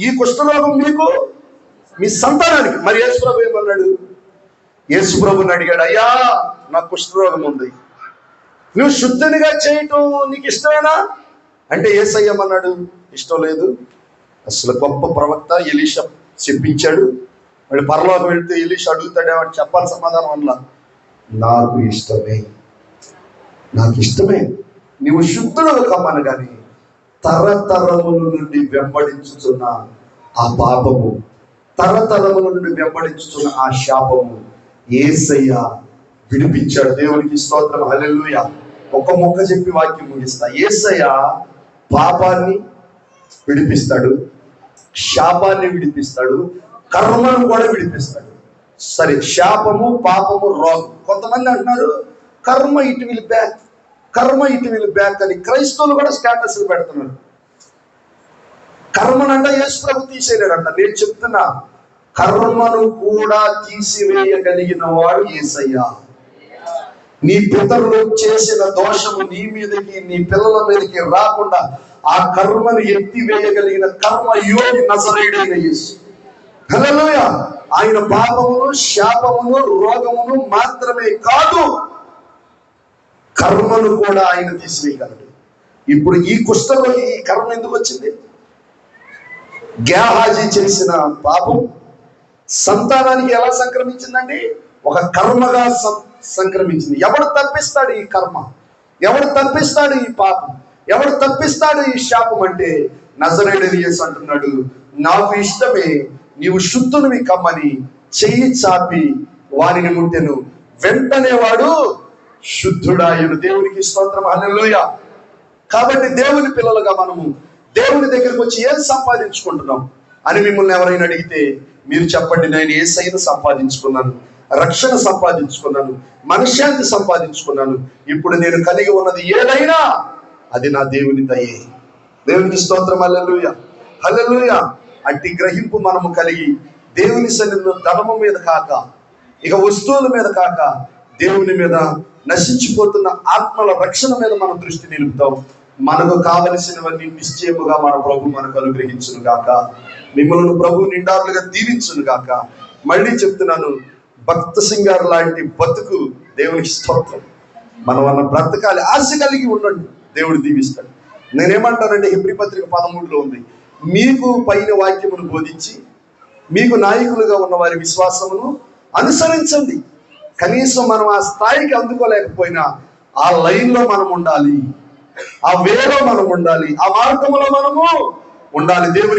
ఈ కుష్ఠరోగం మీకు మీ సంతానానికి. మరి యేసుప్రభు ఏమన్నాడు? యేసుప్రభుని అడిగాడు అయ్యా నాకు కుష్ఠరోగం ఉంది. నువ్వు శుద్ధినిగా చేయటం నీకు ఇష్టమేనా? అంటే ఏసయ్యమన్నాడు ఇష్టం లేదు. అసలు గొప్ప ప్రవక్త ఎలీషా చెప్పించాడు. వాడు పరలోకం వెళ్తే ఎలీషా అడుగుతాడే వాడు చెప్పాలి సమాధానం అన్నా. నాకు ఇష్టమే. నాకు ఇష్టమే. నీవు శుద్ధుడు కమ్మను కానీ తరతరముల నుండి వెంబడించుతున్న ఆ పాపము తరతరముల నుండి వెంబడించుతున్న ఆ శాపము ఏసయ్య విడిపించాడు. దేవునికి స్తోత్రం. హలెలుయ ఒక మొక్క చెప్పి వాక్యం ముగిస్తా. ఏసయ్య పాపాన్ని విడిపిస్తాడు శాపాన్ని విడిపిస్తాడు కర్మను కూడా విడిపిస్తాడు. సరే శాపము పాపము రోగం. కొంతమంది అంటున్నారు కర్మ ఇటు విల్ బ్యాక్. కర్మ ఇటు విల్ బ్యాక్ అని క్రైస్తవులు కూడా స్టేటస్లు పెడుతున్నారు. కర్మనంట యేసు ప్రభు తీసేయలేడంట. నేను చెప్తున్నా కర్మను కూడా తీసివేయగలిగిన వాడు ఏసయ్యా. నీ పితరులు చేసిన దోషము నీ మీదకి నీ పిల్లల మీదకి రాకుండా ఆ కర్మను ఎత్తివేయగలిగిన కర్మ యోగి నజరేడైన యేసు. హల్లెలూయ. ఆయన పాపమును శాపమును రోగమును మాత్రమే కాదు కర్మను కూడా ఆయన తీసివేయగలడు. ఇప్పుడు ఈ కుష్టలో ఈ కర్మ ఎందుకు వచ్చింది? గ్యాహాజీ చేసిన పాపం సంతానానికి ఎలా సంక్రమించిందండి? ఒక కర్మగా సం- సంక్రమించింది. ఎవడు తప్పిస్తాడు ఈ కర్మ? ఎవడు తప్పిస్తాడు ఈ పాపం? ఎవడు తప్పిస్తాడు ఈ శాపం అంటే నజరేడని యేసు అంటున్నాడు నాకు ఇష్టమే నీవు శుద్ధునివి కమ్మని చెయ్యి చాపి వారిని ముట్టెను. వెంటనే వాడు శుద్ధుడాయను దేవునికి స్తోత్రం. హల్లెలూయా. కాబట్టి దేవుని పిల్లలుగా మనము దేవుని దగ్గరకు వచ్చి ఏం సంపాదించుకుంటున్నాం అని మిమ్మల్ని ఎవరైనా అడిగితే మీరు చెప్పండి నేను ఏ సైన్ సంపాదించుకున్నాను రక్షణ సంపాదించుకున్నాను మనశ్శాంతి సంపాదించుకున్నాను. ఇప్పుడు నేను కలిగి ఉన్నది ఏదైనా అది నా దేవుని దయే. దేవునికి స్తోత్రం. Alleluia hallelujah. అట్టి గ్రహింపు మనము కలిగి దేవుని సన్నిధిలో ధనము మీద కాక ఇక వస్తువుల మీద కాక దేవుని మీద నశించిపోతున్న ఆత్మల రక్షణ మీద మనం దృష్టి నిలుపుతాం. మనకు కావలసినవన్నీ నిశ్చయముగా మన ప్రభు మనకు అనుగ్రహించును గాక మిమ్మల్ని ప్రభు నిండారులుగా దీవించును గాక మళ్ళీ చెప్తున్నాను భక్త సింగారు లాంటి బతుకు దేవునికి స్తోత్రం. మనం అన్న బ్రతకాలి ఆశ కలిగి ఉండండి దేవుడు దీవిస్తాడు. నేనేమంటానంటే హిబ్రి పత్రిక పదమూడులో ఉంది మీకు పైన వాక్యమును బోధించి మీకు నాయకులుగా ఉన్న వారి విశ్వాసమును అనుసరించండి. కనీసం మనం ఆ స్థాయికి అందుకోలేకపోయినా ఆ లైన్లో మనం ఉండాలి. ఆ వేలో మనం ఉండాలి. ఆ మార్గంలో మనము ఉండాలి. దేవుని